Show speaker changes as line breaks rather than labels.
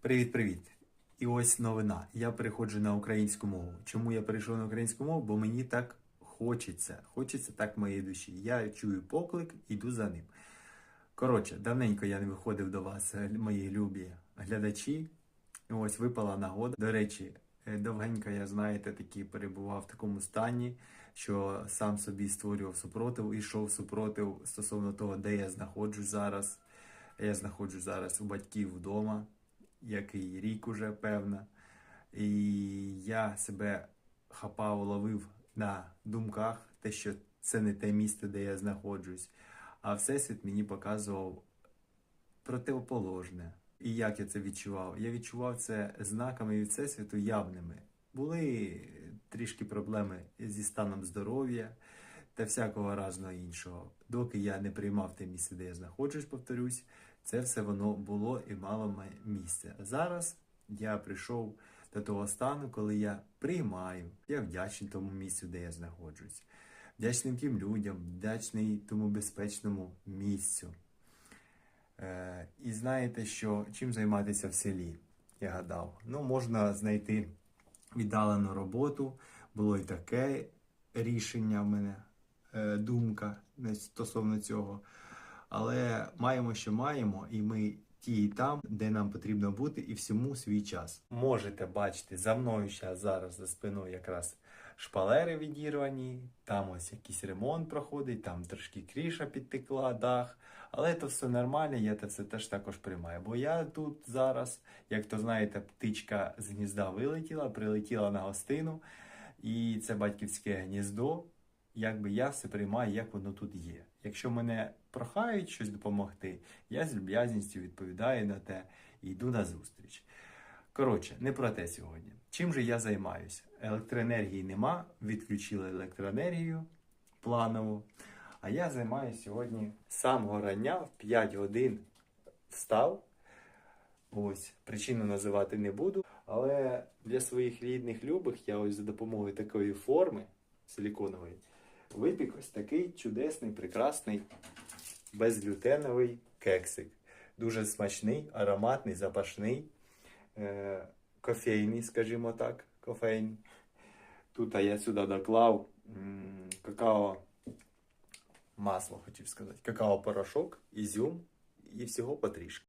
Привіт-привіт! І ось новина. Я переходжу на українську мову. Чому я перейшов на українську мову? Бо мені так хочеться. Хочеться так моєї душі. Я чую поклик, іду за ним. Коротше, давненько я не виходив до вас, е, мої любі глядачі. Ось випала нагода. До речі, е, довгенько я, знаєте, таки перебував в такому стані, що сам собі створював супротив, і йшов супротив стосовно того, де я знаходжусь зараз. Я знаходжусь зараз у батьків вдома, який рік уже певно. І я себе хапав, ловив на думках, те, що це не те місце, де я знаходжусь. А Всесвіт мені показував противоположне. І як я це відчував? Я відчував це знаками від Всесвіту явними. Були трішки проблеми зі станом здоров'я та всякого разного іншого. Доки я не приймав те місце, де я знаходжусь, повторюсь, це все воно було і мало місце. Зараз я прийшов до того стану, коли я приймаю, я вдячний тому місцю, де я знаходжусь. Вдячний тим людям, вдячний тому безпечному місцю. Е, і знаєте, що чим займатися в селі? Я гадав. Ну, можна знайти віддалену роботу. Було і таке рішення в мене, думка стосовно цього. Але маємо, що маємо, і ми ті і там, де нам потрібно бути, і всьому свій час. Можете бачити за мною зараз, зараз за спиною якраз шпалери відірвані, там ось якийсь ремонт проходить, там трошки кріша підтекла, дах. Але це все нормально, я це теж також приймаю. Бо я тут зараз, як то знаєте, птичка з гнізда вилетіла, прилетіла на гостину, і це батьківське гніздо. Якби я все приймаю, як воно тут є. Якщо мене прохають щось допомогти, я з люб'язністю відповідаю на те і йду на зустріч. Коротше, не про те сьогодні. Чим же я займаюся? Електроенергії нема, відключили електроенергію планово. А я займаюся сьогодні з самого рання в 5 годин встав. Ось, причину називати не буду. Але для своїх рідних любих я ось за допомогою такої форми силіконової випік ось такий чудесний, прекрасний, безглютеновий кексик. Дуже смачний, ароматний, запашний, е- кофейний, скажімо так, кофейний. Тут я сюди доклав какао масло, хотів сказати, какао-порошок, ізюм і всього потрішки.